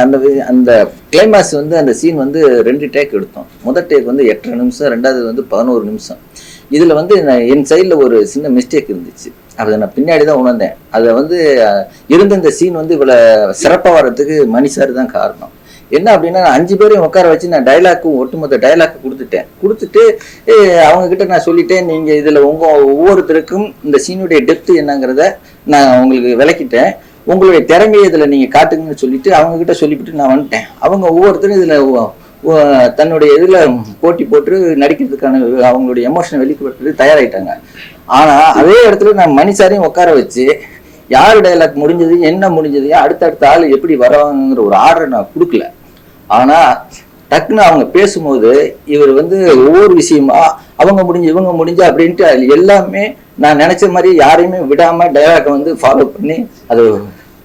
அந்த அந்த கிளைமாக்ஸ் வந்து அந்த சீன் வந்து ரெண்டு டேக் எடுத்தோம். முதல் டேக் வந்து எட்டரை நிமிஷம் ரெண்டாவது வந்து பதினோரு நிமிஷம். இதில் வந்து நான் என் சைடில் ஒரு சின்ன மிஸ்டேக் இருந்துச்சு. அதை நான் பின்னாடி தான் உணர்ந்தேன். அதை வந்து இருந்த இந்த சீன் வந்து இவ்வளோ சிறப்பாக வர்றதுக்கு மணி சார் தான் காரணம். என்ன அப்படின்னா நான் அஞ்சு பேரையும் உட்கார வச்சு நான் டைலாக்கும் ஒட்டுமொத்த டைலாக் கொடுத்துட்டேன். கொடுத்துட்டு அவங்கக்கிட்ட நான் சொல்லிட்டேன் நீங்கள் இதில் உங்கள் ஒவ்வொருத்தருக்கும் இந்த சீனுடைய டெப்த் என்னங்கிறத நான் உங்களுக்கு விளக்கிட்டேன். உங்களுடைய திறமையை இதில் நீங்கள் காட்டுங்கன்னு சொல்லிட்டு அவங்க கிட்ட சொல்லிவிட்டு நான் வந்துட்டேன். அவங்க ஒவ்வொருத்தரும் இதில் தன்னுடைய இதில் போட்டி போட்டு நடிக்கிறதுக்கான அவங்களுடைய எமோஷனை வெளிப்படுத்துறது தயாராகிட்டாங்க ஆனால் அதே இடத்துல நான் மணிசாரையும் உட்கார வச்சு யார் டைலாக் முடிஞ்சது என்ன முடிஞ்சது அடுத்தடுத்த ஆள் எப்படி வராங்கிற ஒரு ஆர்டர் நான் கொடுக்கல. ஆனால் டக்குன்னு அவங்க பேசும்போது இவர் வந்து ஒவ்வொரு விஷயமா அவங்க முடிஞ்சு இவங்க முடிஞ்சு அப்படின்ட்டு அது எல்லாமே நான் நினைச்ச மாதிரி யாரையுமே விடாம டைலாக்கை வந்து ஃபாலோ பண்ணி அது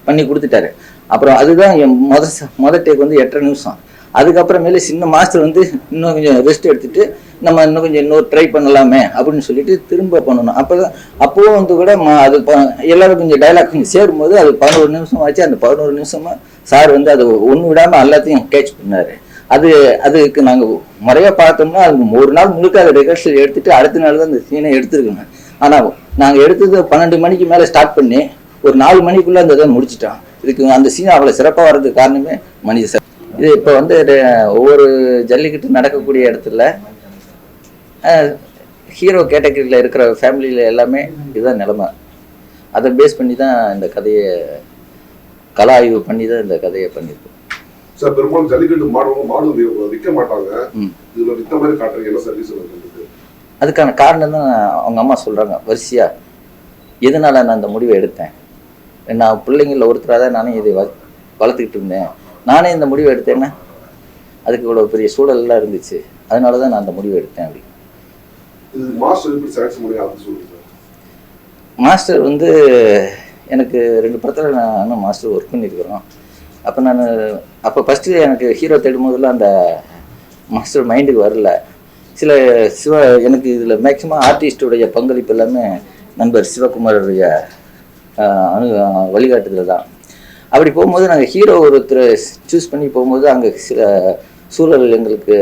பண்ணி கொடுத்துட்டாரு. அப்புறம் அதுதான் என் முத மொத முத டேக் வந்து எட்டரை நிமிஷம். அதுக்கப்புறமேலே சின்ன மாஸ்டர் வந்து இன்னும் கொஞ்சம் ரெஸ்ட் எடுத்துட்டு நம்ம இன்னும் கொஞ்சம் இன்னொரு ட்ரை பண்ணலாமே அப்படின்னு சொல்லிட்டு திரும்ப பண்ணணும். அப்போ தான் அப்போவும் வந்து கூட அது ப- எல்லாரும் கொஞ்சம் டைலாக் கொஞ்சம் சேரும்போது அது பதினோரு நிமிஷம் ஆச்சு. அந்த பதினோரு நிமிஷமா சார் வந்து அது ஒன்று விடாமல் எல்லாத்தையும் கேட்ச் பண்ணாரு. அது அதுக்கு நாங்கள் முறையாக பார்த்தோம்னா அது ஒரு நாள் முழுக்க அதை ரிஹர்சல் எடுத்துட்டு அடுத்த நாள் தான் அந்த சீனை எடுத்துருக்கோங்க ஆனால் நாங்கள் எடுத்தது பன்னெண்டு மணிக்கு மேலே ஸ்டார்ட் பண்ணி ஒரு நாலு மணிக்குள்ளே அந்த இதை முடிச்சிட்டோம் இதுக்கு அந்த சீன் அவ்வளோ சிறப்பாக வர்றதுக்கு காரணமே மணி சார் இது இப்போ வந்து ஒவ்வொரு ஜல்லிக்கட்டு நடக்கக்கூடிய இடத்துல ஹீரோ கேட்டகரியில் இருக்கிற ஃபேமிலியில் எல்லாமே இதுதான் நிலமை. அதை பேஸ் பண்ணி தான் இந்த கதையை கலா ஆய்வு பண்ணி தான் இந்த கதையை பண்ணியிருக்கோம். சார் பெரும்பாலும் ஜல்லிக்கட்டு மாடுறவங்க மாடு விற்க மாட்டாங்க. இதுல வித்த மாதிரி காட்டுறீங்க என்ன சர்வீஸ் அதுக்கான காரணம் தான் அவங்க அம்மா சொல்கிறாங்க வரிசையா எதனால நான் அந்த முடிவை எடுத்தேன்? நான் பிள்ளைங்கள ஒருத்தராக தான் நானே இதை வளர்த்துக்கிட்டு இருந்தேன். நானே இந்த முடிவை எடுத்தேன்னா அதுக்கு இவ்வளோ பெரிய சூழல்லாம் இருந்துச்சு. அதனால தான் நான் அந்த முடிவை எடுத்தேன் அப்படி. மாஸ்டர் வந்து எனக்கு ரெண்டு படத்தில் நான் இன்னும் மாஸ்டர் ஒர்க் பண்ணியிருக்கிறோம். அப்போ நான் அப்போ ஃபஸ்ட்டு எனக்கு ஹீரோ தேடும் போதெல்லாம் அந்த மாஸ்டர் மைண்டுக்கு வரல. சில சிவ எனக்கு இதில் மேக்ஸிமம் ஆர்டிஸ்டுடைய பங்களிப்பு எல்லாமே நண்பர் சிவகுமாருடைய அனு அணு வழிகாட்டுதல் தான் அப்படி போகும்போது நாங்கள் ஹீரோ ஒருத்தர் சூஸ் பண்ணி போகும்போது அங்கே சில சூழல் எங்களுக்கு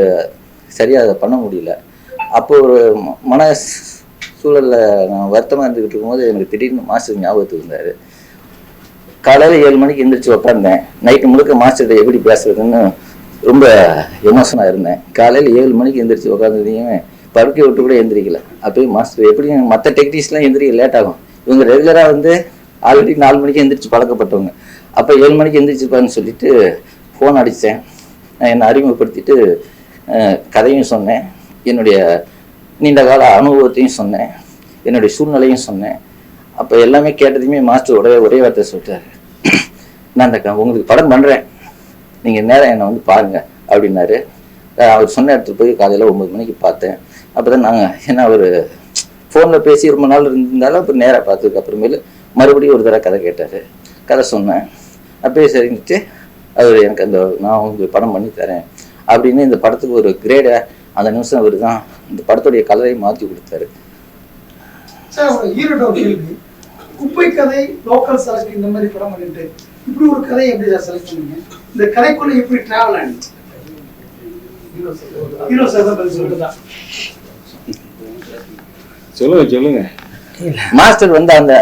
சரியாக அதை பண்ண முடியல. அப்போ ஒரு மன சூழலில் நான் வருத்தமாக இருந்துக்கிட்டு இருக்கும்போது எனக்கு திடீர்னு மாஸ்டர் ஞாபகத்துக்கு இருந்தார் காலையில் ஏழு மணிக்கு எந்திரிச்சு உட்காந்தேன் நைட்டு முழுக்க மாஸ்டர்கிட்ட எப்படி பேசுறதுன்னு ரொம்ப எமோஷனாக இருந்தேன். காலையில் ஏழு மணிக்கு எந்திரிச்சு உட்காந்ததையும் படுக்கை விட்டு கூட எந்திரிக்கல. அப்பயும் மாஸ்டர் எப்படியும் மற்ற டெக்னீஸ்லாம் எந்திரிக்க லேட் ஆகும். இவங்க ரெகுலராக வந்து ஆல்ரெடி நாலு மணிக்கு எந்திரிச்சு பழக்கப்பட்டவங்க. அப்போ ஏழு மணிக்கு எந்திரிச்சுப்பான்னு சொல்லிட்டு ஃபோன் அடித்தேன் என்னை அறிமுகப்படுத்திட்டு கதையும் சொன்னேன். என்னுடைய நீண்ட கால அனுபவத்தையும் சொன்னேன். என்னுடைய சூழ்நிலையும் சொன்னேன். அப்போ எல்லாமே கேட்டதையுமே மாஸ்டர் உடவே ஒரே வார்த்தை சொல்லிட்டாரு. நான் அந்த உங்களுக்கு படம் பண்ணுறேன் நீங்கள் நேரம் என்னை வந்து பாருங்கள் அப்படின்னாரு. அவர் சொன்ன இடத்துக்கு போய் காலையில் ஒம்பது மணிக்கு பார்த்தேன். அப்போ தான் நாங்கள் ஏன்னா அவர் ஃபோனில் பேசி ரொம்ப நாள் இருந்தாலும் அப்புறம் நேராக பார்த்ததுக்கு அப்புறமேலு மறுபடியும் ஒரு தடவை கதை கேட்டார். கதை சொன்னேன். அப்பயே சரின்னுட்டு அவர் எனக்கு அந்த நான் உங்களுக்கு படம் பண்ணி தரேன். அப்படின்னு இந்த படத்துக்கு ஒரு கிரேடை அந்த நிமிஷம் அவர் தான் இந்த படத்துடைய கலரை மாற்றி கொடுத்தாரு. குப்பை கதை லோக்கல் சரக்கு இந்த மாதிரி படம் பண்ணிட்டு இப்படி ஒரு கதையை எப்படி சார் செலக்ட் பண்ணீங்க? இந்த கதைக்குள்ள எப்படி டிராவல் ஆனீங்க? ஹீரோ சார் தான் சொல்லுங்க சொல்லுங்க. மாஸ்டர் வந்து அந்த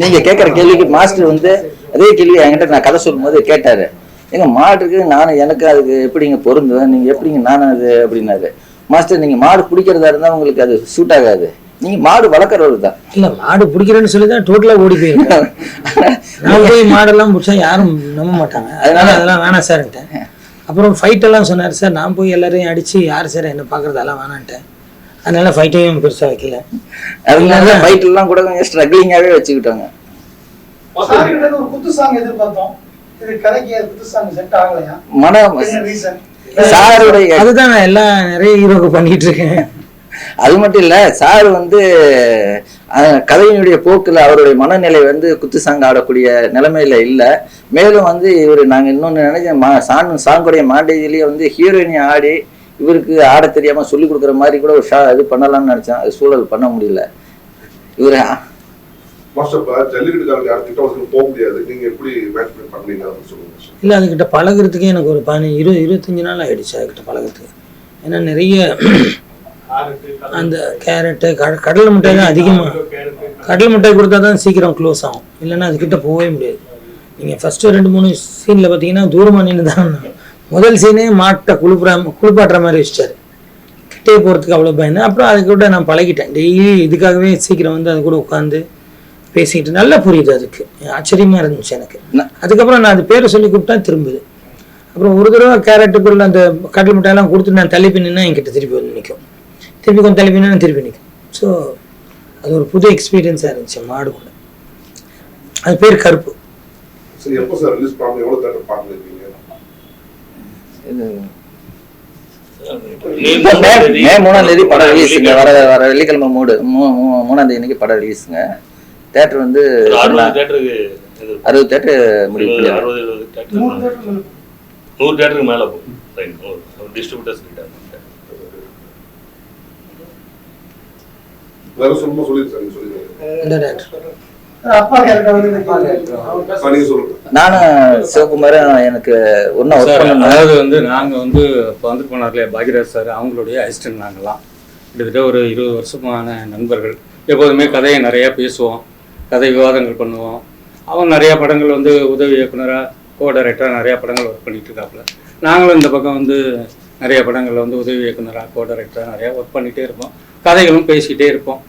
நீங்க கேட்குற கேள்விக்கு மாஸ்டர் வந்து அதே கேள்வி என்கிட்ட நான் கதை சொல்லும்போது கேட்டாரு. எங்க மாட்டுக்கு நானும் எனக்கு அதுக்கு எப்படிங்க பொருந்துவேன் நீங்க எப்படிங்க நானும் அது? அப்படின்னாரு. மாஸ்டர் நீங்க மாடு பிடிக்கிறதா இருந்தா உங்களுக்கு அது சூட் ஆகாது. நீங்க மாடு வளர்க்குறவர் தான். இல்ல மாடு பிடிக்கிறேன்னு சொல்லி தான் டோட்டலா ஓடி போயிருக்கேன். நான் போய் மாடெல்லாம் பிடிச்சா யாரும் நம்ப மாட்டாங்க. அதனால அதெல்லாம் வேணாம் சார்ன்ட்டேன் அப்புறம் ஃபைட் எல்லாம் சொன்னார் சார் நான் போய் எல்லாரையும் அடிச்சு யார் சார் என்ன பார்க்கறது அதெல்லாம் வேணான்ட்டேன் அதனால ஃபைட்டையும் பெருசா வைக்கல. அதனால ஃபைட் எல்லாம் கூட கொஞ்சம் ஸ்ட்ரகிளிங்காவே வச்சுக்கிட்டாங்க. சார் கிட்ட இருந்து ஒரு குத்து சாங் எதிர்பார்த்தோம். இது கதைக்கு அது குத்து சாங் செட் ஆகலையா? மன சாருடைய அதுதான் நான் எல்லாம் நிறைய ஹீரோக்கு பண்ணிட்டு இருக்கேன். அது மட்டும் இல்ல சார் வந்து கதையினுடைய போக்குல அவருடைய மனநிலை வந்து குத்து சாங் ஆடக்கூடிய நிலைமையில இல்ல. மேலும் வந்து இவர் நாங்க இன்னொன்னு நினைச்ச மா சாங் சாங்குடைய மாண்டேஜிலேயே வந்து ஹீரோயினி ஆடி இவருக்கு ஆட தெரியாம சொல்லி கொடுக்குற மாதிரி கூட ஒரு ஷா இது பண்ணலாம்னு நினைச்சேன். அது சூழல் பண்ண முடியல. இவர். இல்லை அதுக்கிட்ட பழகுறதுக்கே எனக்கு ஒரு பதினஞ்சு இருபது இருபத்தஞ்சி நாள் ஆயிடுச்சு அதுக்கிட்ட பழகுறதுக்கு. ஏன்னா நிறைய அந்த கேரட்டு கட கடலை மிட்டாய் தான் அதிகமாக கடலை மிட்டாய் கொடுத்தா தான் சீக்கிரம் க்ளோஸ் ஆகும். இல்லைன்னா அதுக்கிட்ட போகவே முடியாது. நீங்கள் ஃபஸ்ட்டு ரெண்டு மூணு சீனில் பார்த்தீங்கன்னா தூரமாக நின்று தான். முதல் சீனே மாட்டை குளிப்புற குளிப்பாட்டுற மாதிரி வச்சிட்டாரு. கிட்டே போகிறதுக்கு அவ்வளோ பயந்து அப்புறம் அது கூட நான் பழகிட்டேன். டெய்லி இதுக்காகவே சீக்கிரம் வந்து அது கூட உட்காந்து பேசிக்கிட்டு நல்லா புரியுது அதுக்கு. ஆச்சரியமாக இருந்துச்சு எனக்கு. அதுக்கப்புறம் நான் அது பேரை சொல்லி கூப்பிட்டா திரும்புது. அப்புறம் ஒரு தடவை கேரட்டுக்குள்ள அந்த கடல் மிட்டாயெல்லாம் கொடுத்து நான் தள்ளி பின்னா என்கிட்ட திருப்பி வந்து நிற்கும் திருப்பி கொஞ்சம் தள்ளி பின்னா திருப்பி நிற்கும் ஸோ அது ஒரு புது எக்ஸ்பீரியன்ஸாக இருந்துச்சு மாடு கூட. அது பேர் கருப்பு. சரி எப்போ சார் ரிலீஸ் பண்ணி எவ்வளோ தேட்டர் பார்த்துருக்கீங்க? மே மூணாம் தேதி படம் ரிலீஸுங்க வர வர வெள்ளிக்கிழமை மூடு மூணாம் தேதி அன்னைக்கு படம் ரிலீஸுங்க தேட்டர் வந்து அறுபது தேட்டர் முடிவு நூறு தேட்டருக்கு மேல. போகும் டிஸ்ட்ரிபியூட்டர்ஸ் கிட்ட வேற சொல்லுமா நானும் சிவகுமாரும் எனக்கு ஒன்றும் அதாவது வந்து நாங்கள் வந்து இப்போ வந்து பாக்யராஜ் சார் அவங்களுடைய அசிஸ்டன்ட் நாங்களாம் கிட்டத்தட்ட ஒரு இருபது வருஷமான நண்பர்கள். எப்போதுமே கதையை நிறையா பேசுவோம். கதை விவாதங்கள் பண்ணுவோம். அவன் நிறையா படங்கள் வந்து உதவி இயக்குனராக கோ டைரக்டராக நிறையா படங்கள் ஒர்க் பண்ணிட்டு இருக்காப்புல. நாங்களும் இந்த பக்கம் வந்து நிறைய படங்களில் வந்து உதவி இயக்குனராக கோ டைரக்டராக நிறையா ஒர்க் பண்ணிகிட்டே இருப்போம். கதைகளும் பேசிக்கிட்டே இருப்போம்.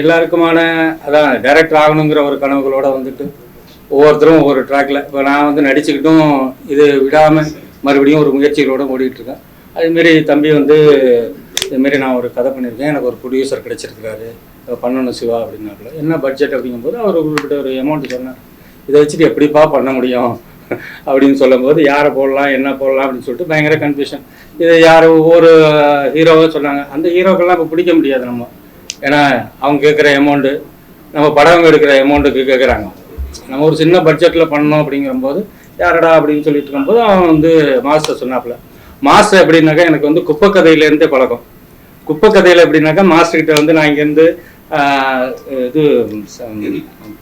எல்லாருக்குமான அதான் டைரக்டர் ஆகணுங்கிற ஒரு கனவுகளோட வந்துட்டு ஒவ்வொருத்தரும் ஒவ்வொரு ட்ராக்ல இப்போ நான் வந்து நடிச்சுக்கிட்டும் இது விடாமல் மறுபடியும் ஒரு முயற்சிகளோட ஓடிட்டு இருக்கேன் அதுமாரி தம்பி வந்து இதுமாரி நான் ஒரு கதை பண்ணியிருக்கேன். எனக்கு ஒரு ப்ரொடியூசர் கிடச்சிருக்கிறாரு. பண்ணணும் சிவா அப்படின்னாப்புல. என்ன பட்ஜெட் அப்படிங்கும்போது அவர் குறிப்பிட்ட ஒரு அமௌண்ட் சொன்னார். இதை வச்சுட்டு எப்படிப்பா பண்ண முடியும்? அப்படின்னு சொல்லும்போது யாரை போடலாம் என்ன போடலாம் அப்படின்னு சொல்லிட்டு பயங்கர கன்ஃபியூஷன் இது யார் ஒவ்வொரு ஹீரோவை சொன்னாங்க. அந்த ஹீரோக்கெல்லாம் இப்போ பிடிக்க முடியாது நம்ம. ஏன்னா அவங்க கேட்குற அமௌண்ட்டு நம்ம படம் எடுக்கிற அமௌண்ட்டுக்கு கேட்குறாங்க நம்ம ஒரு சின்ன பட்ஜெட்டில் பண்ணணும் அப்படிங்கும்போது யாரடா? அப்படின்னு சொல்லிட்டு இருக்கும்போது அவன் வந்து மாஸ்டர் சொன்னாப்புல. மாஸ்டர் எப்படின்னாக்கா எனக்கு வந்து குப்பை கதையிலேருந்தே பழக்கம். குப்பை கதையில் எப்படின்னாக்கா மாஸ்டர் கிட்ட வந்து நான் இங்கேருந்து இது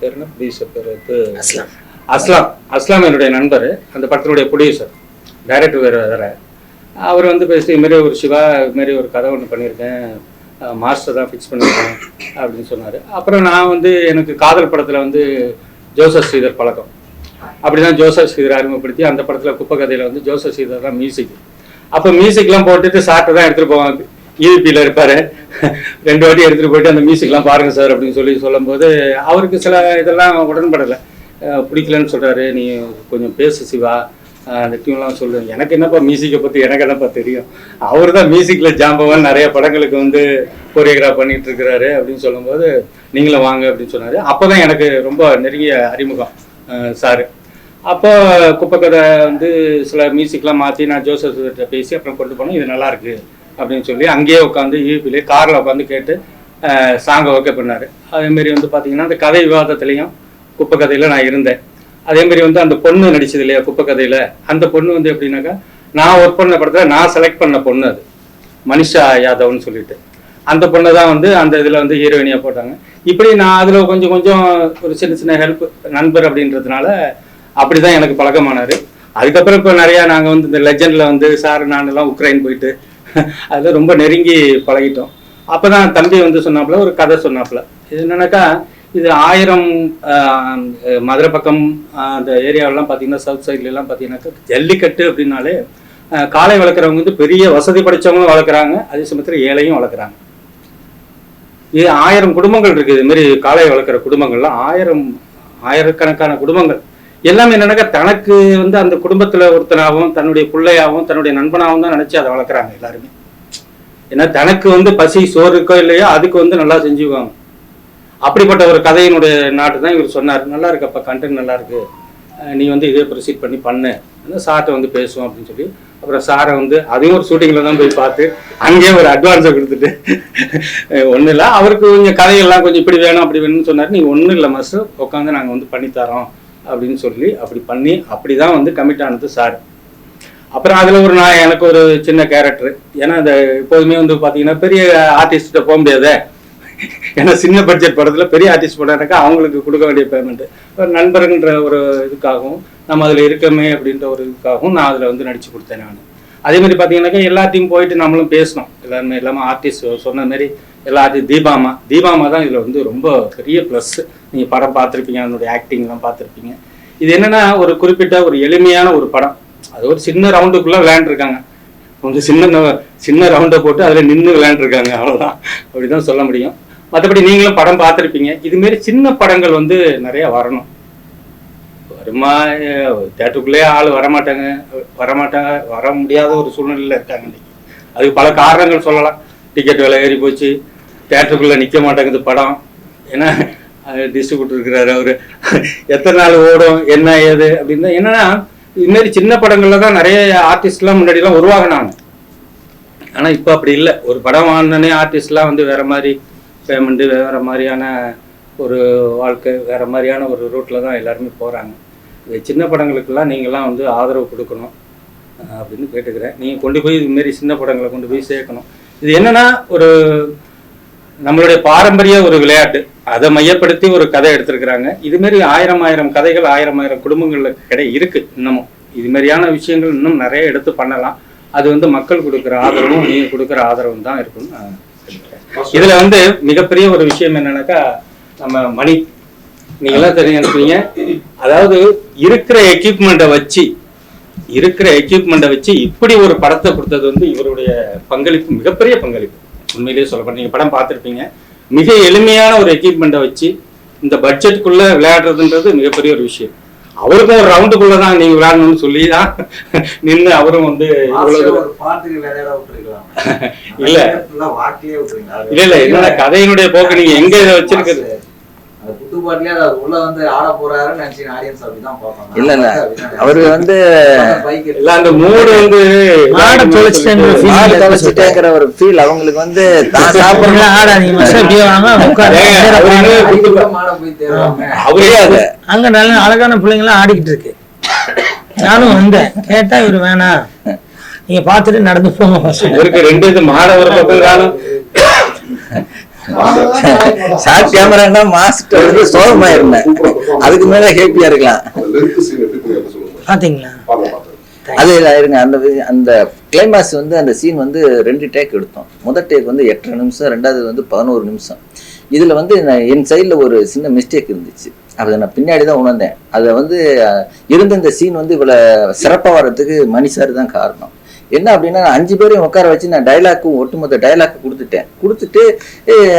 பேர் என்ன? ப்ரொடியூசர் பேர் இது அஸ்லாம். அஸ்லாம். அஸ்லாம் என்னுடைய நண்பர். அந்த படத்தினுடைய ப்ரொடியூசர் டைரக்டர் வேறு வேறு. அவர் வந்து பேசி இதுமாரி ஒரு சிவா இதுமாரி ஒரு கதை ஒன்று பண்ணியிருக்கேன். மாஸ்டர் தான் ஃபிக்ஸ் பண்ணியிருக்கேன் அப்படின்னு சொன்னார். அப்புறம் நான் வந்து எனக்கு காதல் படத்தில் வந்து ஜோசப் ஸ்ரீதர் பழக்கம். அப்படி தான் ஜோசப் ஸ்ரீதர் அறிமுகப்படுத்தி அந்த படத்தில் குப்பை கதையில் வந்து ஜோசப் ஸ்ரீதர் தான் மியூசிக் அப்போ மியூசிக்லாம் போட்டுட்டு சாட்டை தான் எடுத்துகிட்டு போவாங்க ஈவிபியில் இருப்பார். ரெண்டு வாட்டி எடுத்துகிட்டு போயிட்டு அந்த மியூசிக்லாம் பாருங்கள் சார் அப்படின்னு சொல்லி சொல்லும்போது அவருக்கு சில இதெல்லாம் உடன்படலை. பிடிக்கலன்னு சொல்கிறாரு நீ கொஞ்சம் பேசு சிவா. அந்த டியூன்லாம் சொல்லுவேன் எனக்கு என்னப்பா மியூசிக்கை பற்றி எனக்கு என்னப்பா தெரியும்? அவர் தான் மியூசிக்கில் ஜாம்பவன் நிறைய படங்களுக்கு வந்து கோரியோகிராஃப் பண்ணிட்டு இருக்கிறாரு அப்படின்னு சொல்லும்போது நீங்களும் வாங்க அப்படின்னு சொன்னார். அப்போ தான் எனக்கு ரொம்ப நெருங்கிய அறிமுகம் சார். அப்போ குப்பை கதை வந்து சில மியூசிக்லாம் மாற்றி நான் ஜோசப்கிட்ட பேசி அப்புறம் கொண்டு போனோம் இது நல்லா இருக்கு அப்படின்னு சொல்லி அங்கேயே உட்காந்து யூபிலே காரில் உட்காந்து கேட்டு சாங்கை ஓகே பண்ணார். அதேமாரி வந்து பார்த்தீங்கன்னா அந்த கதை விவாதத்துலேயும் குப்பை கதையில் நான் இருந்தேன். அதேமாரி வந்து அந்த பொண்ணு நடிச்சது இல்லையா குப்பை கதையில் அந்த பொண்ணு வந்து எப்படின்னாக்கா நான் ஒர்க் பண்ண படத்தில் நான் செலக்ட் பண்ண பொண்ணு அது. மனிஷா யாதவ்னு சொல்லிட்டு. அந்த பொண்ணை தான் வந்து அந்த இதில் வந்து ஹீரோயினியாக போட்டாங்க. இப்படி நான் அதில் கொஞ்சம் கொஞ்சம் ஒரு சின்ன சின்ன ஹெல்ப் நண்பர் அப்படின்றதுனால அப்படி தான் எனக்கு பழக்கமானார். அதுக்கப்புறம் இப்போ நிறையா நாங்கள் வந்து இந்த லெஜண்டில் வந்து சார் நானெல்லாம் உக்ரைன் போயிட்டு அதில் ரொம்ப நெருங்கி பழகிட்டோம். அப்போ தான் தம்பி வந்து சொன்னாப்புல ஒரு கதை சொன்னாப்புல. இது என்னன்னாக்கா இது ஆயிரம் மதுரை பக்கம் அந்த ஏரியாவிலாம் பார்த்தீங்கன்னா சவுத் சைட்லலாம் பார்த்தீங்கன்னாக்கா ஜல்லிக்கட்டு அப்படின்னாலே காளை வளர்க்குறவங்க வந்து பெரிய வசதி படைச்சவங்களும் வளர்க்குறாங்க. அதே சமயத்தில் ஏழையும் வளர்க்குறாங்க. இது ஆயிரம் குடும்பங்கள் இருக்குது இதுமாரி காளையை காளை வளர்க்குற குடும்பங்கள்லாம் ஆயிரம் ஆயிரக்கணக்கான குடும்பங்கள். எல்லாமே என்னன்னாக்கா தனக்கு வந்து அந்த குடும்பத்தில் ஒருத்தனாகவும் தன்னுடைய பிள்ளையாகவும் தன்னுடைய நண்பனாகவும் தான் நினச்சி அதை வளர்க்குறாங்க எல்லாருமே. ஏன்னா தனக்கு வந்து பசி சோறு இருக்கோ இல்லையோ அதுக்கு வந்து நல்லா செஞ்சுக்குவாங்க. அப்படிப்பட்ட ஒரு கதையினுடைய நாட்டு தான் இவர் சொன்னார். நல்லா இருக்குப்பா கண்டென்ட் நல்லா இருக்கு. நீ வந்து இதே ப்ரொசீட் பண்ணி பண்ணு. அந்த சார்ட்ட வந்து பேசுவோம் அப்படின்னு சொல்லி அப்புறம் சாரை வந்து அதையும் ஒரு ஷூட்டிங்கில் தான் போய் பார்த்து அங்கேயே ஒரு அட்வான்ஸை கொடுத்துட்டு ஒன்றும் இல்லை அவருக்கு கொஞ்சம் கதையெல்லாம் கொஞ்சம் இப்படி வேணும் அப்படி வேணும்னு சொன்னார். நீங்கள் ஒன்றும் இல்லை மாஸ்டர் உட்காந்து நாங்கள் வந்து பண்ணித்தரோம் அப்படின்னு சொல்லி அப்படி பண்ணி அப்படி தான் வந்து கமிட் ஆனது சார் அப்புறம் அதில் ஒரு நான் எனக்கு ஒரு சின்ன கேரக்டர் ஏன்னா அந்த எப்போதுமே வந்து பார்த்தீங்கன்னா பெரிய ஆர்டிஸ்ட்டை போக முடியாதே. ஏன்னா சின்ன பட்ஜெட் படத்தில் பெரிய ஆர்டிஸ்ட் படம்னாக்கா அவங்களுக்கு கொடுக்க வேண்டிய பேமெண்ட் ஒரு நண்பருன்ற ஒரு இதுக்காகவும் நம்ம அதில் இருக்கமே அப்படின்ற ஒரு இதுக்காகவும் நான் அதில் வந்து நடிச்சு கொடுத்தேன் நான். அதே மாதிரி பார்த்தீங்கன்னாக்கா எல்லாத்தையும் போயிட்டு நம்மளும் பேசணும். எல்லாருமே எல்லாமே ஆர்டிஸ்ட் சொன்ன மாதிரி எல்லா தீபாமா. தீபாமா தான் இதில் வந்து ரொம்ப பெரிய ப்ளஸ் நீங்கள் படம் பார்த்துருப்பீங்க அதனுடைய ஆக்டிங்லாம் பார்த்துருப்பீங்க. இது என்னன்னா ஒரு குறிப்பிட்ட ஒரு எளிமையான ஒரு படம். அது ஒரு சின்ன ரவுண்டுக்குள்ளே விளையாண்டுருக்காங்க. கொஞ்சம் சின்ன சின்ன ரவுண்டை போட்டு அதில் நின்று விளையாண்டுருக்காங்க. அவ்வளோதான் அப்படி தான் சொல்ல முடியும். மற்றபடி நீங்களும் படம் பார்த்துருப்பீங்க. இதுமாரி சின்ன படங்கள் வந்து நிறைய வரணும். வருமா? தேட்டருக்குள்ளே ஆள் வரமாட்டாங்க. வரமாட்டாங்க வர முடியாத ஒரு சூழ்நிலையில் இருக்காங்க இன்னைக்கு. அதுக்கு பல காரணங்கள் சொல்லலாம். டிக்கெட் விலை ஏறி போச்சு. தேட்டருக்குள்ளே நிற்க மாட்டேங்குது படம். ஏன்னா டிஸ்ட்ரிபியூட்டர் இருக்கிறாரு அவர். எத்தனை நாள் ஓடும் என்ன ஏது அப்படின்னா. என்னன்னா இதுமாரி சின்ன படங்களில் தான் நிறைய ஆர்டிஸ்ட்லாம் முன்னாடிலாம் உருவாகினாங்க. ஆனால் இப்போ அப்படி இல்லை. ஒரு படம் வாங்கினோடனே ஆர்டிஸ்ட்லாம் வந்து வேற மாதிரி பேமெண்ட்டு வேற மாதிரியான ஒரு வாழ்க்கை வேற மாதிரியான ஒரு ரூட்டில் தான் எல்லாருமே போகிறாங்க இது சின்ன படங்களுக்கெல்லாம் நீங்கள்லாம் வந்து ஆதரவு கொடுக்கணும் அப்படின்னு கேட்டுக்கிறேன். நீங்கள் கொண்டு போய் இதுமாரி சின்ன படங்களை கொண்டு போய் சேர்க்கணும். இது என்னன்னா ஒரு நம்மளுடைய பாரம்பரிய ஒரு விளையாட்டு. அதை மையப்படுத்தி ஒரு கதை எடுத்திருக்கிறாங்க. இதுமாரி ஆயிரம் ஆயிரம் கதைகள் ஆயிரம் ஆயிரம் குடும்பங்களில் கிடை இருக்கு இன்னமும். இது மாதிரியான விஷயங்கள் இன்னும் நிறைய எடுத்து பண்ணலாம். அது வந்து மக்கள் கொடுக்குற ஆதரவும் நீங்கள் கொடுக்குற ஆதரவும் தான் இருக்கும்னு இதுல வந்து மிகப்பெரிய ஒரு விஷயம் என்னன்னாக்கா நம்ம மணி நீங்களாம் தெரிஞ்சுருப்பீங்க அதாவது இருக்கிற எக்யூப்மெண்ட்டை வச்சு இருக்கிற எக்யூப்மெண்ட்டை வச்சு இப்படி ஒரு படத்தை கொடுத்தது வந்து இவருடைய பங்களிப்பு மிகப்பெரிய பங்களிப்பு. உண்மையிலேயே சொல்லப்பட்ட நீங்க படம் பார்த்துருப்பீங்க. மிக எளிமையான ஒரு எக்யூப்மெண்ட்டை வச்சு இந்த பட்ஜெட்டுக்குள்ள விளையாடுறதுன்றது மிகப்பெரிய ஒரு விஷயம். அவருக்கும் ஒரு ரவுண்டுக்குள்ள தான் நீங்க விளையாடணும்னு சொல்லி தான் நின்று அவரும் வந்து பாட்டுக்கு விளையாட விட்டுருக்கலாம் இல்ல. இல்ல இல்ல என்னோட கதையினுடைய போக்கு நீங்க எங்க இதை வச்சிருக்குது? அந்த புது பாட்டிலே அது உள்ள வந்து ஆட போறாருன்னு நினைச்சு ஆடியன்ஸ் அப்படிதான் பார்ப்பாங்க. இல்ல, இல்ல. அவரு வந்து அந்த மூடு வந்து தொலைச்சிட்டேங்கிற ஒரு ஃபீல் அவங்களுக்கு வந்து அங்க நல்ல அழகான பிள்ளைங்களாம் ஆடிக்கிட்டு இருக்கு. நானும் வந்தேன். கேட்டா இவரு வேணாம் நீங்க பார்த்துட்டு நடந்து போங்க. இவருக்கு ரெண்டு இது மாட ஒரு பக்கம் காணும். ஷார்ட் கேமரான்னா மாஸ்டர் வந்து சோகமா இருந்தேன் அதுக்கு மேல ஹேப்பியா இருக்கலாம். பாத்தீங்களா? அது இருங்க அந்த அந்த கிளைமாக்ஸ் வந்து அந்த சீன் வந்து ரெண்டு டேக் எடுத்தோம். முதல் டேக் வந்து எட்டரை நிமிஷம் ரெண்டாவது வந்து பதினோரு நிமிஷம். இதுல வந்து நான் என் சைடில் ஒரு சின்ன மிஸ்டேக் இருந்துச்சு. அதை நான் பின்னாடி தான் உணர்ந்தேன். அதை வந்து இருந்த இந்த சீன் வந்து இவ்வளோ சிறப்பாக வர்றதுக்கு மணி சார் தான் காரணம். என்ன அப்படின்னா நான் அஞ்சு பேரையும் உட்கார வச்சு நான் டைலாக்கும் ஒட்டுமொத்த டைலாக் கொடுத்துட்டேன். கொடுத்துட்டு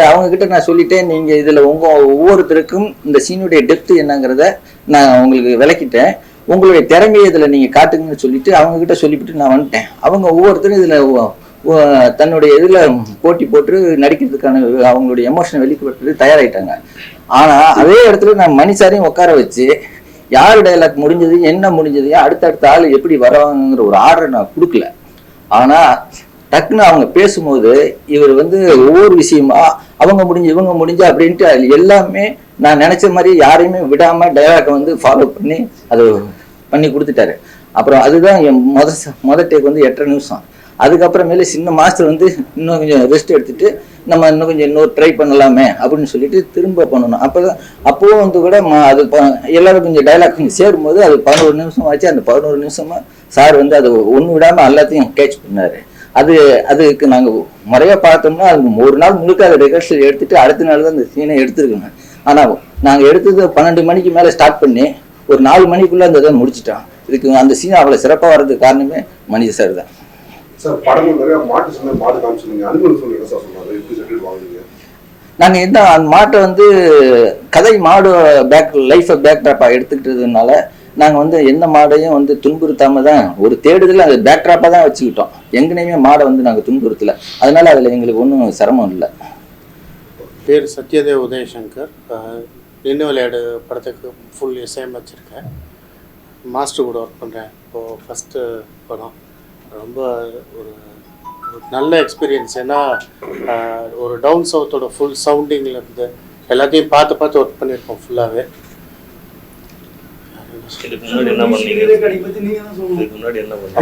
அவங்க கிட்ட நான் சொல்லிட்டேன் நீங்க இதுல உங்க ஒவ்வொருத்தருக்கும் இந்த சீனுடைய டெப்த் என்னங்கிறத நான் உங்களுக்கு விளக்கிட்டேன். உங்களுடைய திறமையை இதுல நீங்க காட்டுங்கன்னு சொல்லிட்டு அவங்க கிட்ட சொல்லிவிட்டு நான் வந்துட்டேன். அவங்க ஒவ்வொருத்தரும் இதுல தன்னுடைய இதுல போட்டி போட்டு நடிக்கிறதுக்கான அவங்களுடைய எமோஷனை வெளிப்படுத்துறது தயாராயிட்டாங்க. ஆனா அதே இடத்துல நான் மணிசாரையும் உட்கார வச்சு யார் டைலாக் முடிஞ்சது என்ன முடிஞ்சது அடுத்தடுத்த ஆள் எப்படி வரவாங்கிற ஒரு ஆர்டர் நான் கொடுக்கல. ஆனால் டக்குன்னு அவங்க பேசும்போது இவர் வந்து ஒவ்வொரு விஷயமா அவங்க முடிஞ்சு இவங்க முடிஞ்சு அப்படின்ட்டு எல்லாமே நான் நினச்ச மாதிரி யாரையுமே விடாமல் டைலாக்கை வந்து ஃபாலோ பண்ணி அது பண்ணி கொடுத்துட்டாரு. அப்புறம் அதுதான் என் மொத முத டேக் வந்து எட்டரை நிமிஷம். அதுக்கப்புறமேல சின்ன மாஸ்டர் வந்து இன்னும் கொஞ்சம் ரெஸ்ட் எடுத்துட்டு நம்ம இன்னும் கொஞ்சம் இன்னொரு ட்ரை பண்ணலாமே அப்படின்னு சொல்லிட்டு திரும்ப பண்ணணும். அப்போதான் அப்போவும் வந்து கூட அது எல்லாரும் கொஞ்சம் டைலாக் கொஞ்சம் சேரும்போது அது பதினோரு நிமிஷம் ஆச்சு. அந்த பதினோரு நிமிஷமா சார் வந்து அது ஒன்று விடாம எல்லாத்தையும் கேட்ச் பண்ணாரு. அது அதுக்கு நாங்க முறையா பார்த்தோம்னா அது ஒரு நாள் முழுக்க அதை ரிஹர்சல் எடுத்துட்டு அடுத்த நாள் தான் அந்த சீனை எடுத்துருக்கோங்க ஆனா நாங்க எடுத்தது பன்னெண்டு மணிக்கு மேல ஸ்டார்ட் பண்ணி ஒரு நாலு மணிக்குள்ள அந்த இதை முடிச்சிட்டோம். இதுக்கு அந்த சீன் அவ்வளவு சிறப்பா வர்றதுக்கு காரணமே மனித சார் தான். சார் படங்கள் நிறைய மாட்டு சொன்ன மாடு காமிச்சிருங்க அனுமதி சொல்லி என்ன சார் சொன்னாரு? எப்படி செட்டில் வாங்குவீங்க நாங்க என்ன அந்த மாட்டை வந்து கதை மாடு பேக் லைஃபை பேக் ட்ராப்பா எடுத்துக்கிட்டதுனால நாங்க வந்து எந்த மாடையும் வந்து துன்புறுத்தாம தான் ஒரு தேடுதல் அது பேக் ட்ராப்பா தான் வச்சுக்கிட்டோம். எங்கனையுமே மாடை வந்து நாங்க துன்புறுத்தல. அதனால அதுல எங்களுக்கு ஒன்றும் சிரமம் இல்லை. பேர் சத்யதேவ் உதயசங்கர். நின்று விளையாடு படத்துக்கு ஃபுல் இசையமைச்சிருக்கேன் மாஸ்டர் கூட ஒர்க் பண்ணுறேன் இப்போது ஃபஸ்ட்டு படம். ரொம்ப ஒரு நல்ல எக்ஸ்பீரியன்ஸ் ஏன்னா ஒரு டவுன் சவுத்தோட ஃபுல் சவுண்டிங்லேருந்து எல்லாத்தையும் பார்த்து பார்த்து ஒர்க் பண்ணியிருக்கோம் ஃபுல்லாகவே இதுக்கு முன்னாடி என்ன பண்ணீங்க? இதுக்கு முன்னாடி என்ன பண்ணீங்க?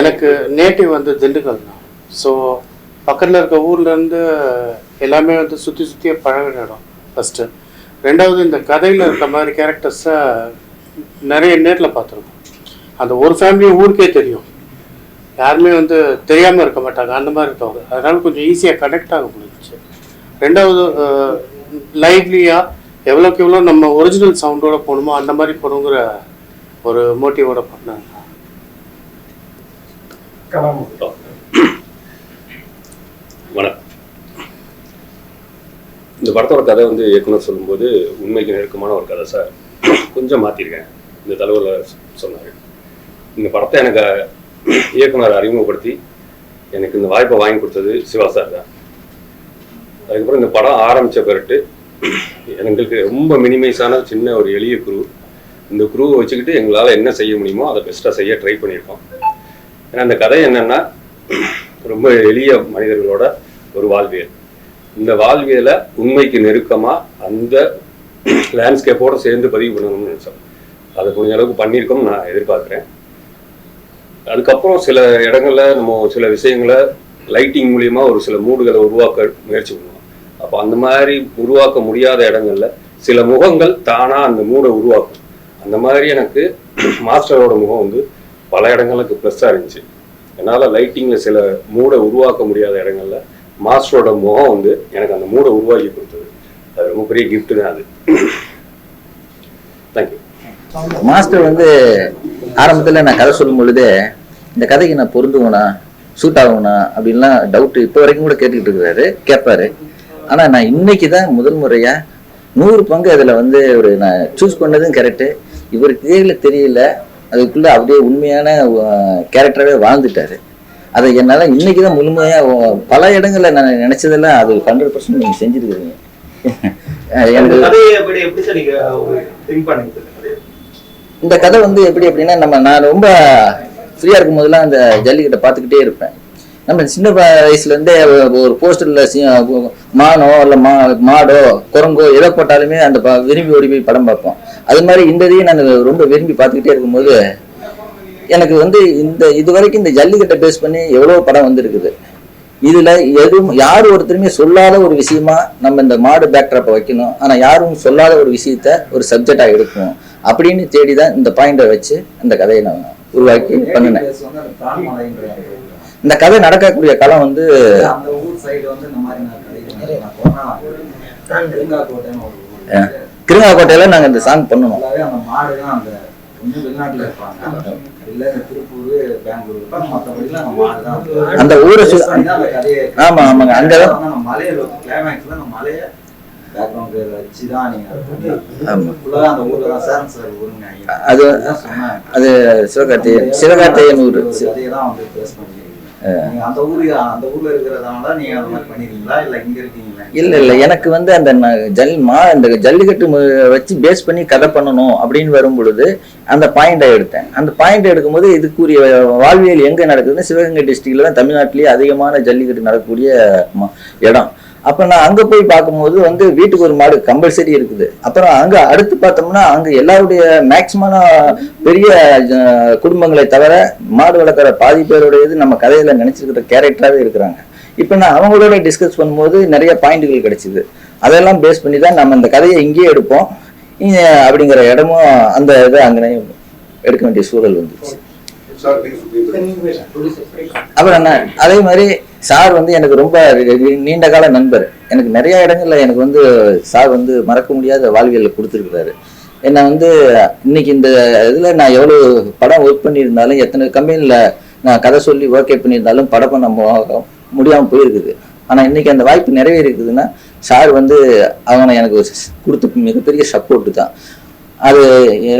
எனக்கு நேட்டிவ் வந்து திண்டுக்கல் தான். ஸோ பக்கத்தில் இருக்க ஊர்லேருந்து எல்லாமே வந்து சுற்றி சுற்றியே பழகின இடம். ஃபஸ்ட்டு ரெண்டாவது இந்த கதையில் இருக்க மாதிரி கேரக்டர்ஸை நிறைய நேரில் பார்த்துருக்கோம். அந்த ஒரு ஃபேமிலி ஊருக்கே தெரியும். யாருமே வந்து தெரியாமல் இருக்க மாட்டாங்க. அந்த மாதிரி இருக்கவங்க. அதனால கொஞ்சம் ஈஸியாக கனெக்ட் ஆக முடிஞ்சுச்சு. ரெண்டாவது லைவ்லியாக எவ்வளோக்கு எவ்வளோ நம்ம ஒரிஜினல் சவுண்டோட போகணுமோ அந்த மாதிரி போகணுங்கிற ஒரு மோட்டிவோட பண்ணாங்க. வணக்கம். படத்தோட கதை வந்து இயக்குனர் சொல்லும்போது உண்மைக்கு நெருக்கமான ஒரு கதை சார். கொஞ்சம் மாற்றிருக்கேன் இந்த தலைவரில் சொன்னார். இந்த படத்தை எனக்கு இயக்குனர் அறிமுகப்படுத்தி எனக்கு இந்த வாய்ப்பை வாங்கி கொடுத்தது சிவா சார் தான். அதுக்கப்புறம் இந்த படம் ஆரம்பித்த பிறகு எங்களுக்கு ரொம்ப மினிமைஸான சின்ன ஒரு எளிய குரு. இந்த குருவை வச்சுக்கிட்டு எங்களால் என்ன செய்ய முடியுமோ அதை பெஸ்ட்டாக செய்ய ட்ரை பண்ணியிருக்கோம். ஏன்னா அந்த கதை என்னென்னா ரொம்ப எளிய மனிதர்களோட ஒரு வாழ்வியல். இந்த வாழ்வியலை உண்மைக்கு நெருக்கமாக அந்த லேண்ட்ஸ்கேப்போடு சேர்ந்து பதிவு பண்ணணும்னு நினச்சோம். அதை கொஞ்ச அளவுக்கு பண்ணியிருக்கோம் நான் எதிர்பார்க்குறேன். அதுக்கப்புறம் சில இடங்களில் நம்ம சில விஷயங்களை லைட்டிங் மூலியமா ஒரு சில மூடுகளை உருவாக்க முயற்சி பண்ணுவோம். அப்போ அந்த மாதிரி உருவாக்க முடியாத இடங்கள்ல சில முகங்கள் தானா அந்த மூடை உருவாக்கும். அந்த மாதிரி எனக்கு மாஸ்டரோட முகம் வந்து பல இடங்களுக்கு ப்ளஸ்ஸாக இருந்துச்சு. என்னால் லைட்டிங்கில் சில மூடை உருவாக்க முடியாத இடங்கள்ல மாஸ்டரோட முகம் வந்து எனக்கு அந்த மூடை உருவாக்கி கொடுத்தது. அது ரொம்ப பெரிய கிஃப்ட் தான் அது. தேங்க்யூ மாஸ்டர் வந்து ஆரம்பத்தில் நான் கதை சொல்லும் பொழுதே இந்த கதைக்கு நான் பொருந்துவேனா சூட் ஆகும்னா அப்படின்லாம் டவுட் இப்போ வரைக்கும் கூட கேட்டுக்கிட்டு இருக்கிறாரு. கேட்பாரு. ஆனால் நான் இன்னைக்கு தான் முதல் முறையாக நூறு பங்கு அதில் வந்து ஒரு நான் சூஸ் பண்ணதும் கரெக்டு இவருக்கு தெரியல தெரியல. அதுக்குள்ளே அப்படியே உண்மையான கேரக்டராகவே வாழ்ந்துட்டாரு. அதை என்னால் இன்னைக்கு தான் முழுமையாக பல இடங்களில் நான் நினச்சதெல்லாம் அது ஹண்ட்ரட் பர்சன்ட் நீங்கள் செஞ்சுருக்கிறீங்க இந்த கதை வந்து எப்படி அப்படின்னா நம்ம நான் ரொம்ப ஃப்ரீயாக இருக்கும் போதெல்லாம் அந்த ஜல்லிக்கட்டை பார்த்துக்கிட்டே இருப்பேன். நம்ம சின்ன வ- வயசுல இருந்தே ஒரு போஸ்டரில் மானோ இல்லை மா மாடோ குரங்கோ எதை போட்டாலுமே அந்த விரும்பி ஓடி போய் படம் பார்ப்போம். அது மாதிரி இந்த இதையும் நான் ரொம்ப விரும்பி பார்த்துக்கிட்டே இருக்கும்போது எனக்கு வந்து இந்த இது வரைக்கும் இந்த ஜல்லிக்கட்டை பேஸ் பண்ணி எவ்வளோ படம் வந்திருக்குது. இதுல எதுவும் யார் ஒருத்தருமே சொல்லாத ஒரு விஷயமா நம்ம இந்த மாடு பேக்ட்ராப்பை வைக்கணும். ஆனா யாரும் சொல்லாத ஒரு விஷயத்த ஒரு சப்ஜெக்டா எடுக்கணும். அப்படின்னு தேடி தான் இந்த பாயிண்டை வச்சு அந்த கதையை நான் உருவாக்கி பண்ணினேன். இந்த கதை நடக்கக்கூடிய காலம் வந்து இந்த கிருங்காக்கோட்டையில நாங்க இந்த சாங் பண்ணணும். இல்ல திருப்பூர் பெங்களூர் மற்றபடிலாம் அந்த ஊரை ஆமா, ஆமாங்க. அங்கதான் அந்த மலையில கிளைமேக்ஸ்ல அந்த மலைய பேக்ரவுண்ட் வச்சு தான் நீங்க அந்த ஊர்ல தான் சார் ஊருங்க. ஐயா. அது- அது சிவகார்த்திகேயன் சிவகார்த்திகேயன் ஊர். கதையை தான் வந்து பேஸ் பண்ணி அந்த ஊரு அந்த ஊர்ல இருக்கிறதுனால நீங்க அந்த மாதிரி பண்ணிருக்கீங்களா? இல்ல இங்க இருக்கீங்களா? இல்ல இல்ல. எனக்கு வந்து அந்த ஜல் மா அந்த ஜல்லிக்கட்டு வச்சு பேஸ் பண்ணி கதை பண்ணணும் அப்படின்னு வரும் பொழுது அந்த பாயிண்டை எடுத்தேன். அந்த பாயிண்ட் எடுக்கும்போது இதுக்குரிய வாழ்வியல் எங்க நடக்குதுன்னு சிவகங்கை டிஸ்ட்ரிக்ட்ல தான் தமிழ்நாட்டிலேயே அதிகமான ஜல்லிக்கட்டு நடக்கக்கூடிய இடம். அப்ப நான் அங்க போய் பார்க்கும்போது வந்து வீட்டுக்கு ஒரு மாடு கம்பல்சரி இருக்குது. அப்புறம் அங்க அடுத்து பார்த்தோம்னா அங்க எல்லாருடைய மேக்சிமான பெரிய குடும்பங்களை தவிர மாடு வளர்க்குற பாதி பேருடைய இது நம்ம கதையில நினைச்சிருக்கிற கேரக்டராகவே இருக்கிறாங்க. இப்போ நான் அவங்களோட டிஸ்கஸ் பண்ணும்போது நிறைய பாயிண்ட்டுகள் கிடைச்சிது. அதெல்லாம் பேஸ் பண்ணி தான் நம்ம இந்த கதையை இங்கேயே எடுப்போம். அப்படிங்கிற இடமும் அந்த இதை அங்கே எடுக்க வேண்டிய சூழல் வந்துச்சு. அப்புறம் என்ன? அதே மாதிரி சார் வந்து எனக்கு ரொம்ப நீண்ட கால நண்பர். எனக்கு நிறைய இடங்கள்ல எனக்கு வந்து சார் வந்து மறக்க முடியாத வாழ்வியலை கொடுத்துருக்குறாரு. என்னை வந்து இன்னைக்கு இந்த இதில் நான் எவ்வளோ படம் ஒர்க் பண்ணியிருந்தாலும் எத்தனை கம்பெனியில் நான் கதை சொல்லி ஓகே பண்ணியிருந்தாலும் படம் பண்ண மு- முடியாம போயிருக்குது. ஆனால் இன்னைக்கு அந்த வாய்ப்பு நிறைவேறிக்குதுன்னா சார் வந்து அவனை எனக்கு கொடுத்த மிகப்பெரிய சப்போர்ட்டு தான். அது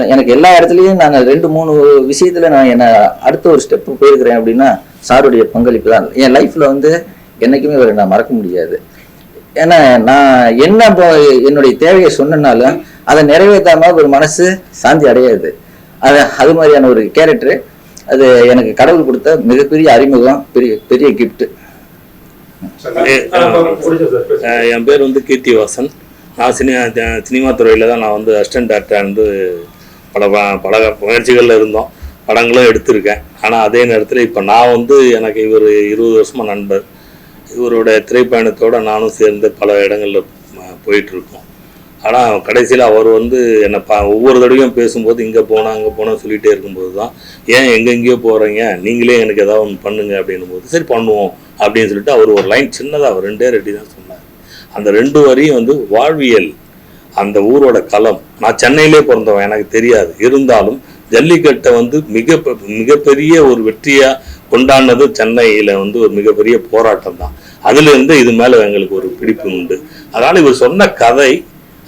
எனக்கு எல்லா இடத்துலையும் நான் ரெண்டு மூணு விஷயத்துல நான் என்ன அடுத்த ஒரு ஸ்டெப்பு போயிருக்கிறேன் அப்படின்னா சாருடைய பங்களிப்பு தான் என் லைஃப்ல வந்து என்னைக்குமே ஒரு நான் மறக்க முடியாது. ஏன்னா நான் என்ன இப்போ என்னுடைய தேவையை சொன்னனாலும் அதை நிறைவேற்றாம ஒரு மனசு சாந்தி அடையாது. அது அது மாதிரியான ஒரு கேரக்டர் அது எனக்கு கடவுள் கொடுத்த மிகப்பெரிய அறிமுகம் பெரிய பெரிய அஹ் என் பேர் வந்து கீர்த்திவாசன் நான் சினி சினிமா துறையில் தான் நான் வந்து அசிஸ்டன்ட் டேரக்டர் வந்து பல ப- பல முயற்சிகளில் இருந்தோம். படங்களும் எடுத்திருக்கேன். ஆனால் அதே நேரத்தில் இப்போ நான் வந்து எனக்கு இவர் இருபது வருஷமாக நண்பர். இவரோட திரைப்பயணத்தோடு நானும் சேர்ந்து பல இடங்களில் போயிட்டுருக்கோம். ஆனால் கடைசியில் அவர் வந்து என்னை பா ஒவ்வொரு தடவையும் பேசும்போது இங்கே போனால் அங்கே போனால் சொல்லிகிட்டே இருக்கும்போது தான் ஏன் எங்கெங்கேயோ போகிறீங்க நீங்களே எனக்கு ஏதாவது ஒன்று பண்ணுங்க அப்படின்னும் போது சரி பண்ணுவோம் அப்படின்னு சொல்லிட்டு அவர் ஒரு லைன் சின்னதாக அவர் ரெண்டே ரெட்டி தான் சொன்னார். அந்த ரெண்டு வரியும் வந்து வாழ்வியல். அந்த ஊரோட களம். நான் சென்னையிலே பிறந்தவன் எனக்கு தெரியாது. இருந்தாலும் ஜல்லிக்கட்டை வந்து மிக மிகப்பெரிய ஒரு வெற்றியா கொண்டாடினது சென்னையில வந்து ஒரு மிகப்பெரிய போராட்டம் தான். அதுலேருந்து இது மேலே எங்களுக்கு ஒரு பிடிப்பு உண்டு. அதனால இவர் சொன்ன கதை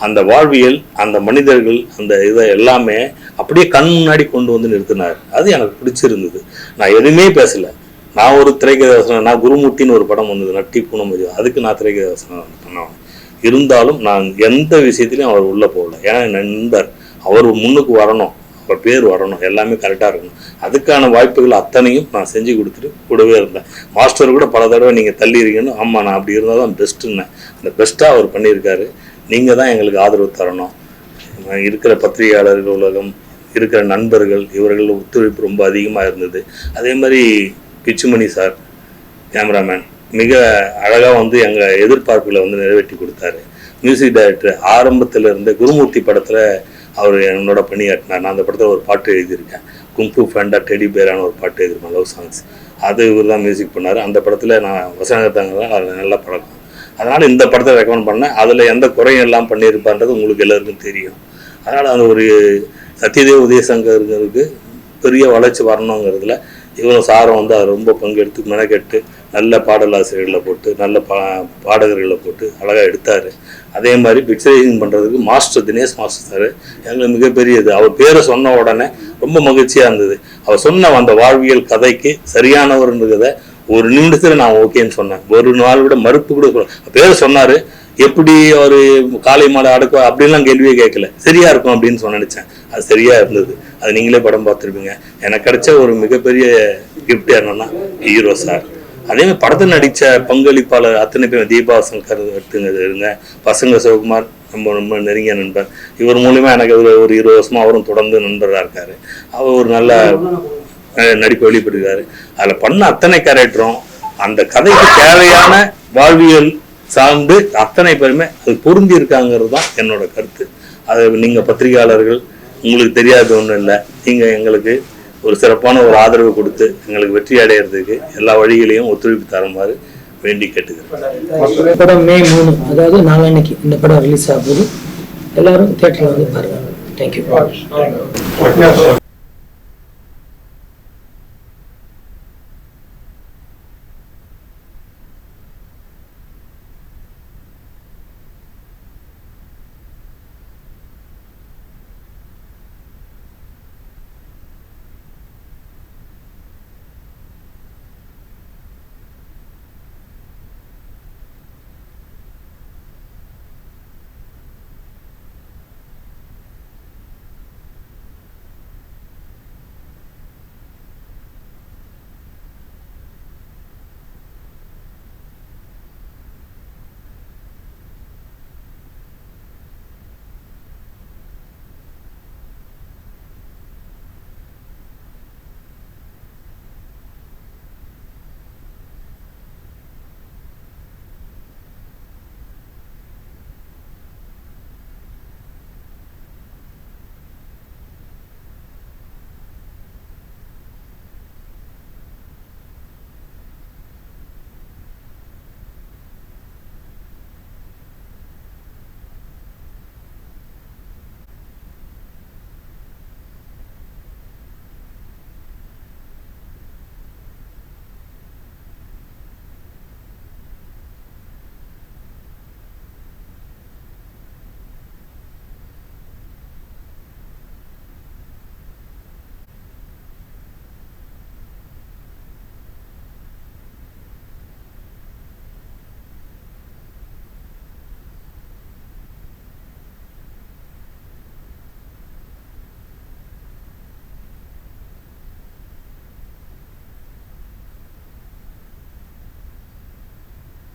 அந்த வாழ்வியல் அந்த மனிதர்கள் அந்த இதை எல்லாமே அப்படியே கண் முன்னாடி கொண்டு வந்து நிறுத்தினார். அது எனக்கு பிடிச்சிருந்தது. நான் எதுவுமே பேசலை. நான் ஒரு திரைக்கதை வசனம் நான் குருமூர்த்தின்னு ஒரு படம் வந்தது நட்டி பூனமதி. அதுக்கு நான் திரைக்கதை வசனம் இருந்தாலும் நான் எந்த விஷயத்துலையும் அவர் உள்ளே போகல. ஏன்னா நண்பர் அவர் முன்னுக்கு வரணும். அவர் பேர் வரணும். எல்லாமே கரெக்டாக இருக்கணும். அதுக்கான வாய்ப்புகள் அத்தனையும் நான் செஞ்சு கொடுத்துட்டு கூடவே இருந்தேன். மாஸ்டர் கூட பல தடவை நீங்கள் தள்ளியிருக்கீங்கன்னு ஆமாம் நான் அப்படி இருந்தால் தான் பெஸ்ட்டுன்னேன் அந்த பெஸ்ட்டாக அவர் பண்ணியிருக்காரு. நீங்கள் தான் எங்களுக்கு ஆதரவு தரணும். இருக்கிற பத்திரிகையாளர்கள் உலகம் இருக்கிற நண்பர்கள் இவர்கள் ஒத்துழைப்பு ரொம்ப அதிகமாக இருந்தது. அதே மாதிரி பிச்சுமணி சார் கேமராமேன் மிக அழகாக வந்து எங்கள் எதிர்பார்ப்புகளை வந்து நிறைவேற்றி கொடுத்தாரு. மியூசிக் டைரக்டர் ஆரம்பத்தில் இருந்த குருமூர்த்தி படத்தில் அவர் என்னோட பணியாற்றினார் நான் அந்த படத்தில் ஒரு பாட்டு எழுதியிருக்கேன். குங்கு ஃபேண்டா டெடி பேரான ஒரு பாட்டு எழுதியிருப்பேன் லவ் சாங்ஸ் அது இவர் தான் மியூசிக் பண்ணார். அந்த படத்தில் நான் வசனத்தாங்க அதில் நல்ல பழக்கம். அதனால் இந்த படத்தை ரெக்கமெண்ட் பண்ணேன். அதில் எந்த குறையும் எல்லாம் பண்ணியிருப்பான்றது உங்களுக்கு எல்லாருக்கும் தெரியும். அதனால் அந்த ஒரு சத்யதேவ் உதயசங்கருக்கு பெரிய வளர்ச்சி வரணுங்கிறதுல இவரும் சாரம் வந்து அவர் ரொம்ப பங்கெடுத்து மெனக்கெட்டு நல்ல பாடலாசிரியர்களை போட்டு நல்ல பா பாடகர்களை போட்டு அழகாக எடுத்தார். அதே மாதிரி பிக்சரைசிங் பண்ணுறதுக்கு மாஸ்டர் தினேஷ் மாஸ்டர் சார் எங்களுக்கு மிகப்பெரிய இது அவர் பேரை சொன்ன உடனே ரொம்ப மகிழ்ச்சியாக இருந்தது. அவர் சொன்ன அந்த வாழ்வியல் கதைக்கு சரியானவர்ன்றதை ஒரு நிமிடத்தில் நான் ஓகேன்னு சொன்னேன். ஒரு நாள் கூட மறுப்பு கூட சொல்ல பேர் சொன்னார். எப்படி ஒரு காலை மாலை அடக்கும் அப்படின்லாம் கேள்வியே கேட்கல. சரியா இருக்கும் அப்படின்னு சொன்ன நினச்சேன். அது சரியா இருந்தது. அது நீங்களே படம் பார்த்துருப்பீங்க. எனக்கு கிடைச்ச ஒரு மிகப்பெரிய கிஃப்ட் என்னன்னா ஹீரோ சார். அதே மாதிரி படத்தில் நடித்த பங்களிப்பாளர் அத்தனை பேர் தீபா சங்கர் எடுத்துங்க இருங்க. பசங்க சிவகுமார் நம்ம ரொம்ப நெருங்கிய நண்பர். இவர் மூலிமா எனக்கு ஒரு ஒரு இருபது வருஷமாக அவரும் தொடர்ந்து நண்பராக இருக்கார். அவர் ஒரு நல்ல நடிப்பு வெளிப்படுகிறார். அதில் பண்ண அத்தனை கேரக்டரும் அந்த கதைக்கு தேவையான வாழ்வியல் சார்ந்து அத்தனை பேருமே அது பொருந்தி இருக்காங்கிறது தான் என்னோட கருத்து. அது நீங்கள் பத்திரிகையாளர்கள் உங்களுக்கு தெரியாத ஒன்றும் இல்லை. நீங்கள் எங்களுக்கு ஒரு சிறப்பான ஒரு ஆதரவு கொடுத்து எங்களுக்கு வெற்றி அடையிறதுக்கு எல்லா வழிகளையும் ஒத்துழைப்பு தருமாறு வேண்டி கேட்டுக்கிறேன். படம் மே மூணு. அதாவது நாளான்னைக்கு இந்த படம் ரிலீஸ் ஆகுது எல்லாரும் தேட்டரில் வந்து பாருங்க. தேங்க்யூ